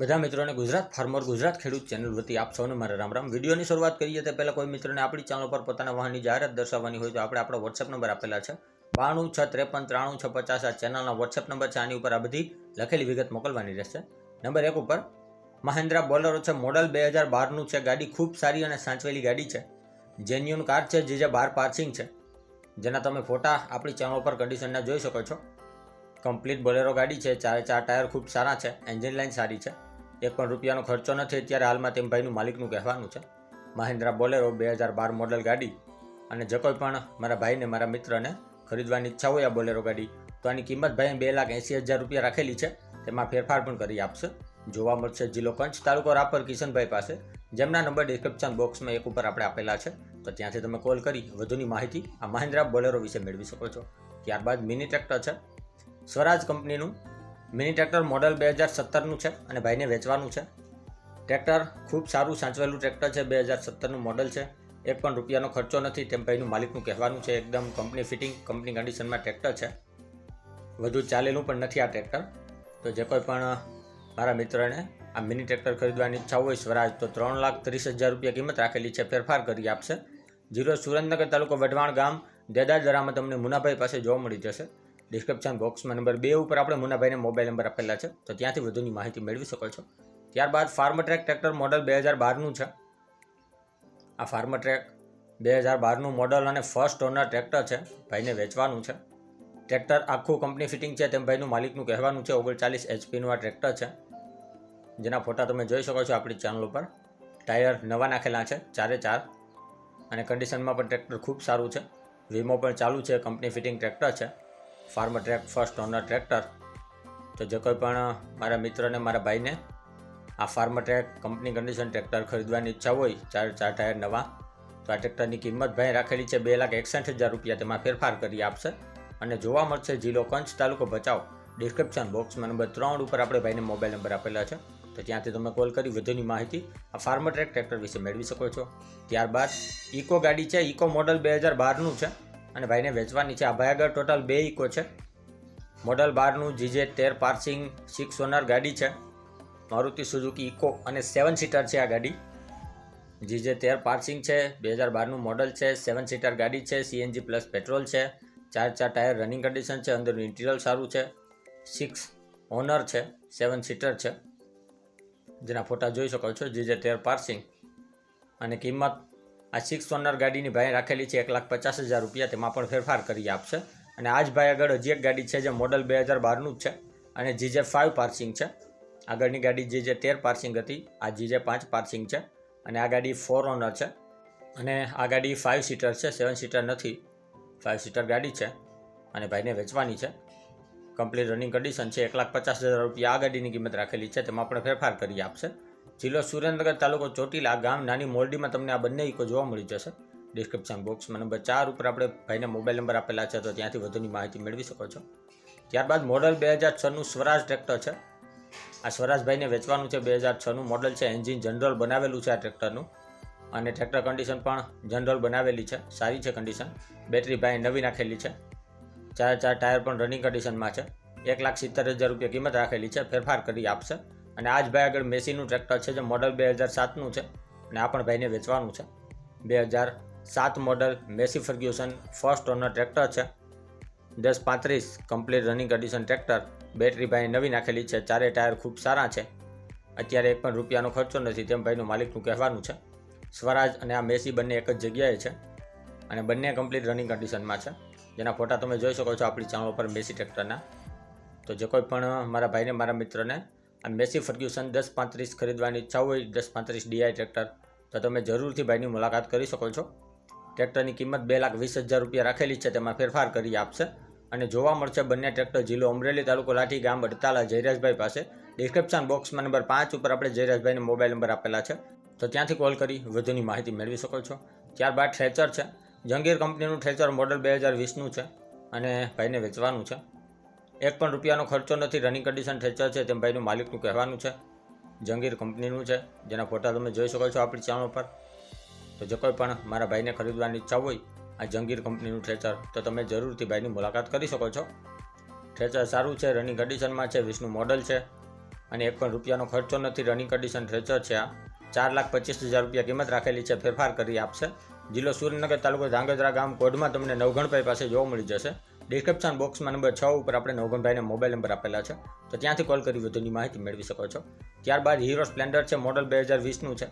બધા મિત્રોને ગુજરાત ફાર્મર ગુજરાત ખેડૂત ચેનલ વતી આપ સૌને મારા રામ રામ. વિડીયોની શરૂઆત કરીએ તે પહેલાં કોઈ મિત્રોને આપણી ચેનલ પર પોતાના વાહનની જાહેરાત દર્શાવવાની હોય તો આપણે આપણો વોટ્સએપ નંબર આપેલા છે. બાણું છ ત્રેપન ત્રાણું છ પચાસ આ ચેનલના વોટ્સએપ નંબર છે. આની ઉપર આ બધી લખેલી વિગત મોકલવાની રહેશે. નંબર એક ઉપર, મહિન્દ્રા બોલરો છે, મોડલ બે હજાર બારનું છે. ગાડી ખૂબ સારી અને સાચવેલી ગાડી છે. જેન્યુન કાર છે, જે જે બાર પાર્સિંગ છે. જેના તમે ફોટા આપણી ચેનલ પર કન્ડિશનના જોઈ શકો છો. કમ્પ્લીટ બોલેરો ગાડી છે. ચારે ચાર ટાયર ખૂબ સારા છે. એન્જિન લાઇન સારી છે. એક પણ રૂપિયાનો ખર્ચો નથી અત્યારે હાલમાં તેમ ભાઈનું માલિકનું કહેવાનું છે. મહિન્દ્રા બોલેરો બે હજાર બાર મોડલ ગાડી અને જે કોઈ પણ મારા ભાઈને, મારા મિત્રને ખરીદવાની ઈચ્છા હોય આ બોલેરો ગાડી, તો આની કિંમત ભાઈ બે લાખ એંસી હજાર રૂપિયા રાખેલી છે. તેમાં ફેરફાર પણ કરી આપશે. જોવા મળશે જિલ્લો કંચ તાલુકો રાપર કિશનભાઈ પાસે. જેમના નંબર ડિસ્ક્રિપ્શન બોક્સમાં એક ઉપર આપણે આપેલા છે. તો ત્યાંથી તમે કોલ કરી, વધુની માહિતી આ મહિન્દ્રા બોલેરો વિશે મેળવી શકો છો. ત્યારબાદ મિની ટ્રેક્ટર છે. સ્વરાજ કંપનીનું મિની ટ્રેક્ટર મોડલ બે હજાર સત્તરનું છે અને ભાઈને વેચવાનું છે. ટ્રેક્ટર ખૂબ સારું સાચવેલું ટ્રેક્ટર છે, બે હજાર સત્તરનું મોડલ છે. એક પણ રૂપિયાનો ખર્ચો નથી, તેમ ભાઈનું માલિકનું કહેવાનું છે, એકદમ કંપની ફિટિંગ કંપની કન્ડિશનમાં ટ્રેક્ટર છે. વધુ ચાલેલું પણ નથી આ ટ્રેક્ટર. તો જે કોઈ પણ મારા મિત્રને આ મિની ટ્રેક્ટર ખરીદવાની ઈચ્છા હોય, સ્વરાજ, તો ત્રણ લાખ ત્રીસ હજાર રૂપિયા કિંમત રાખેલી છે, ફેરફાર કરી આપશે. જીરો સુરેન્દ્રનગર તાલુકો વઢવાણ ગામ દેદાદરામાં તમને મુનાભાઈ પાસે જોવા મળી જશે. ડિસ્ક્રિપ્શન બોક્સમાં નંબર બે ઉપર આપણે મુનાભાઈને મોબાઈલ નંબર આપેલા છે. તો ત્યાંથી વધુની માહિતી મેળવી શકો છો. ત્યારબાદ ફાર્મ ટ્રેક ટ્રેક્ટર મોડલ બે હજાર બારનું છે. આ ફાર્મ ટ્રેક બે હજાર બારનું મોડલ અને ફર્સ્ટ ઓનર ટ્રેક્ટર છે. ભાઈને વેચવાનું છે. ટ્રેક્ટર આખું કંપની ફિટિંગ છે તેમ ભાઈનું માલિકનું કહેવાનું છે. ઓગણચાલીસ એચપીનું આ ટ્રેક્ટર છે. જેના ફોટા તમે જોઈ શકો છો આપણી ચેનલ ઉપર. ટાયર નવા નાખેલા છે ચારે ચાર. અને કન્ડિશનમાં પણ ટ્રેક્ટર ખૂબ સારું છે. વીમો પણ ચાલુ છે. કંપની ફિટિંગ ટ્રેક્ટર છે. Farmtrac, first owner tractor. તો જે કોઈ પણ મારા મિત્રને, મારા ભાઈને આ Farmtrac company condition tractor ખરીદવાની ઈચ્છા હોય, ચાર ચાર ટાયર નવા, તો આ ટ્રેક્ટરની કિંમત ભાઈ રાખેલી છે બે લાખ એકસઠ હજાર રૂપિયા. તેમાં ફેરફાર કરી આપશે અને જોવા મળશે જિલ્લો કંચ તાલુકો બચાવ ડિસ્ક્રિપ્શન બોક્સમાં નંબર ત્રણ ઉપર આપણે ભાઈને મોબાઈલ નંબર આપેલા છે. તો ત્યાંથી તમે કોલ કરી, વધુની માહિતી આ ફાર્મ ટ્રેક ટ્રેક્ટર વિશે મેળવી શકો છો. ત્યારબાદ ઇકો ગાડી છે ઇકો મોડલ બે હજાર બારનું છે. અને ભાઈને વેચવાની છે. આ ભાઈ આગળ ટોટલ બે ઇકો છે. મોડલ બારનું જીજે તેર પાર્સિંગ સિક્સ ઓનર ગાડી છે. મારુતિ સુઝુકી ઇકો અને સેવન સીટર છે આ ગાડી. જીજે તેર પાર્સિંગ છે. બે હજાર બારનું મોડલ છે. સેવન સીટર ગાડી છે. સીએનજી પ્લસ પેટ્રોલ છે. ચાર ચાર ટાયર રનિંગ કન્ડિશન છે. અંદરનું ઇન્ટિરિયર સારું છે. સિક્સ ઓનર છે. સેવન સીટર છે. જેના ફોટા જોઈ શકો છો. જીજે તેર પાર્સિંગ અને કિંમત આ સિક્સ ઓનર ગાડીની ભાઈ રાખેલી છે એક લાખ પચાસ હજાર રૂપિયા. તેમાં પણ ફેરફાર કરી આપશે. અને આ જ ભાઈ આગળ હજી એક ગાડી છે જે મોડલ બે હજાર બારનું જ છે અને જીજે ફાઇવ પાર્સિંગ છે. આગળની ગાડી જીજે તેર પાર્સિંગ હતી, આ જીજે પાંચ પાર્સિંગ છે અને આ ગાડી ફોર ઓનર છે. અને આ ગાડી ફાઇવ સીટર છે સેવન સીટર નથી ફાઇવ સીટર ગાડી છે અને ભાઈને વેચવાની છે. કમ્પ્લીટ રનિંગ કન્ડિશન છે, એક લાખ પચાસ હજાર રૂપિયા આ ગાડીની કિંમત રાખેલી છે, તેમાં પણ ફેરફાર કરી આપશે. જિલ્લો સુરેન્દ્રનગર તાલુકો ચોટીલા ગામ નાની મોરડીમાં તમને આ બંને ઇકો જોવા મળી જશે. ડિસ્ક્રિપ્શન બોક્સમાં નંબર ચાર ઉપર આપણે ભાઈને મોબાઈલ નંબર આપેલા છે, તો ત્યાંથી વધુની માહિતી મેળવી શકો છો. ત્યારબાદ મોડલ બે હજાર છનું સ્વરાજ ટ્રેક્ટર છે. આ સ્વરાજભાઈને વેચવાનું છે બે હજાર છનું મોડલ છે એન્જિન જનરલ બનાવેલું છે આ ટ્રેક્ટરનું અને ટ્રેક્ટર કન્ડિશન પણ જનરલ બનાવેલી છે, સારી છે કન્ડિશન બેટરી ભાઈ નવી નાખેલી છે. ચાર ચાર ટાયર પણ રનિંગ કન્ડિશનમાં છે. એક લાખ સિત્તેર હજાર રૂપિયા કિંમત રાખેલી છે. ફેરફાર કરી આપશે. અને આ જ ભાઈ આગળ મેસીનું ટ્રેક્ટર છે, જે મોડલ બે હજાર સાતનું છે અને આ પણ ભાઈને વેચવાનું છે. બે હજાર સાત model Massey Ferguson first owner tractor છે. દસ પાંત્રીસ complete running condition tractor battery ભાઈ નવી નાખેલી છે ચારે ટાયર ખૂબ સારા છે. અત્યારે એક પણ રૂપિયાનો ખર્ચો નથી, તેમ ભાઈનું માલિકનું કહેવાનું છે. સ્વરાજ અને આ મેસી બંને એક જ જગ્યાએ છે અને બંને કમ્પ્લીટ રનિંગ કન્ડિશનમાં છે. જેના ફોટા તમે જોઈ શકો છો આપણી ચેનલ પર મેસી ટ્રેક્ટરના તો જે કોઈ પણ મારા ભાઈને, મારા મિત્રને આ મેસી ફર્ગ્યુસન દસ પાંત્રીસ ખરીદવાની ઈચ્છા હોય, દસ પાંત્રીસ ડીઆઈ ટ્રેક્ટર. તો તમે જરૂરથી ભાઈની મુલાકાત કરી શકો છો. ટ્રેક્ટરની કિંમત બે લાખ વીસ હજાર રૂપિયા રાખેલી છે, તેમાં ફેરફાર કરી આપશે. અને જોવા મળશે બંને ટ્રેક્ટર જિલ્લો અમરેલી તાલુકો લાઠી ગામ અડતાલા જયરાજભાઈ પાસે. ડિસ્ક્રિપ્શન બોક્સમાં નંબર પાંચ ઉપર આપણે જયરાજભાઈને મોબાઈલ નંબર આપેલા છે. તો ત્યાંથી કોલ કરી, વધુની માહિતી મેળવી શકો છો. ત્યારબાદ ટ્રેચર છે. જંગીર કંપનીનું ટ્રેચર મોડલ બે હજાર વીસનું છે અને ભાઈને વેચવાનું છે. એક પણ રૂપિયાનો ખર્ચો નથી. રનિંગ કન્ડિશન ઠેચર છે. તેમ ભાઈનું માલિકનું કહેવાનું છે. જંગીર કંપનીનું છે. જેના ફોટા તમે જોઈ શકો છો આપણી ચેનલ પર. તો જે કોઈ પણ મારા ભાઈને ખરીદવાની ઈચ્છા હોય, આ જંગીર કંપનીનું ટ્રેચર તો તમે જરૂરથી ભાઈની મુલાકાત કરી શકો છો. ટ્રેચર સારું છે રનિંગ કન્ડિશનમાં છે, વિષ્ણુ મોડલ છે. અને એક પણ રૂપિયાનો ખર્ચો નથી. રનિંગ કન્ડિશન ટ્રેચર છે આ. ચાર લાખ પચીસ હજાર રૂપિયા કિંમત રાખેલી છે. ફેરફાર કરી આપશે. જિલ્લો સુરેન્દ્રનગર તાલુકો ધાંગધ્રા ગામ કોડમાં તમને નવઘણભાઈ પાસે જોવા મળી જશે. ડિસ્ક્રિપ્શન બોક્સમાં નંબર છ ઉપર આપણે નવગનભાઈને મોબાઈલ નંબર આપેલા છે. તો ત્યાંથી કોલ કરી વધુની માહિતી મેળવી શકો છો. ત્યારબાદ હીરો સ્પ્લેન્ડર છે મોડલ બે હજાર વીસનું છે.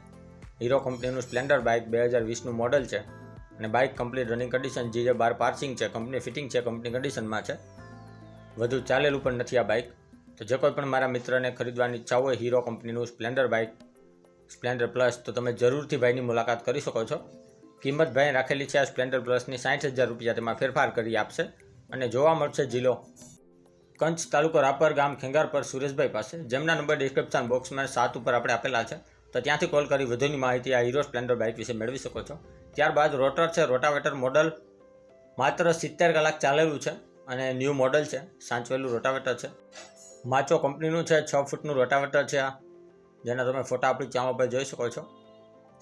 હીરો કંપનીનું સ્પ્લેન્ડર બાઇક બે હજાર વીસનું મોડલ છે. અને બાઇક કમ્પ્લીટ રનિંગ કન્ડિશન જે બાર પાર્સિંગ છે કંપની ફિટિંગ છે કંપની કન્ડિશનમાં છે. વધુ ચાલેલું પણ નથી આ બાઇક તો જે કોઈ પણ મારા મિત્રને ખરીદવાની ઈચ્છા હોય હીરો કંપનીનું સ્પ્લેન્ડર બાઇક સ્પ્લેન્ડર પ્લસ તો તમે જરૂરથી ભાઈની મુલાકાત કરી શકો છો. કિંમત ભાઈ રાખેલી છે, આ સ્પ્લેન્ડર પ્લસની સાઠ હજાર રૂપિયા તેમાં ફેરફાર કરી આપશે. અને જોવા મળશે જિલ્લો. કંચ તાલુકો રાપર ગામ ખેંગાર પર સુરેશભાઈ પાસે. જેમના નંબર ડિસ્ક્રિપ્શન બોક્સમાં સાત ઉપર આપણે આપેલા છે. તો ત્યાંથી કોલ કરી વધુની માહિતી આ હીરો સ્પ્લેન્ડર બાઇક વિશે મેળવી શકો છો. ત્યારબાદ રોટર છે રોટાવેટર મોડલ માત્ર સિત્તેર કલાક ચાલેલું છે અને ન્યૂ મોડલ છે, સાંચવેલું રોટાવેટર છે. માચો કંપનીનું છે, છ ફૂટનું રોટાવેટર છે આ. જેના તમે ફોટા આપણી ચામાં પર જોઈ શકો છો.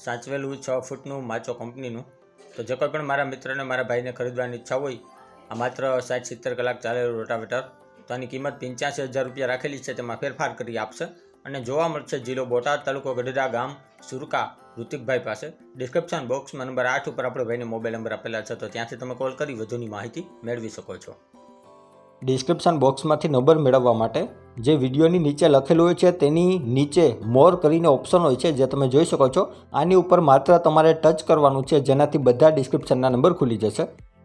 સાચવેલું છ ફૂટનું માચો કંપનીનું તો જે કોઈ પણ મારા મિત્રને, મારા ભાઈને ખરીદવાની ઈચ્છા હોય આ માત્ર સાઠ સિત્તેર કલાક ચાલેલું રોટાવેટર તો આની કિંમત પંચ્યાસી હજાર રૂપિયા રાખેલી છે, તેમાં ફેરફાર કરી આપશે. અને જોવા મળશે, જિલ્લો બોટાદ તાલુકો ગઢડા ગામ, સુરકા, ઋતિકભાઈ પાસે. ડિસ્ક્રિપ્શન બોક્સમાં નંબર આઠ ઉપર આપણે ભાઈને મોબાઈલ નંબર આપેલા છે, તો ત્યાંથી તમે કોલ કરી વધુની માહિતી મેળવી શકો છો. ડિસ્ક્રિપ્શન બોક્સમાંથી નંબર મેળવવા માટે જે વિડીયોની નીચે લખેલું હોય છે, તેની નીચે મોર કરીને ઓપ્શન હોય છે, જે તમે જોઈ શકો છો. આની ઉપર માત્ર તમારે ટચ કરવાનું છે, જેનાથી બધા ડિસ્ક્રિપ્શનના નંબર ખુલી જશે.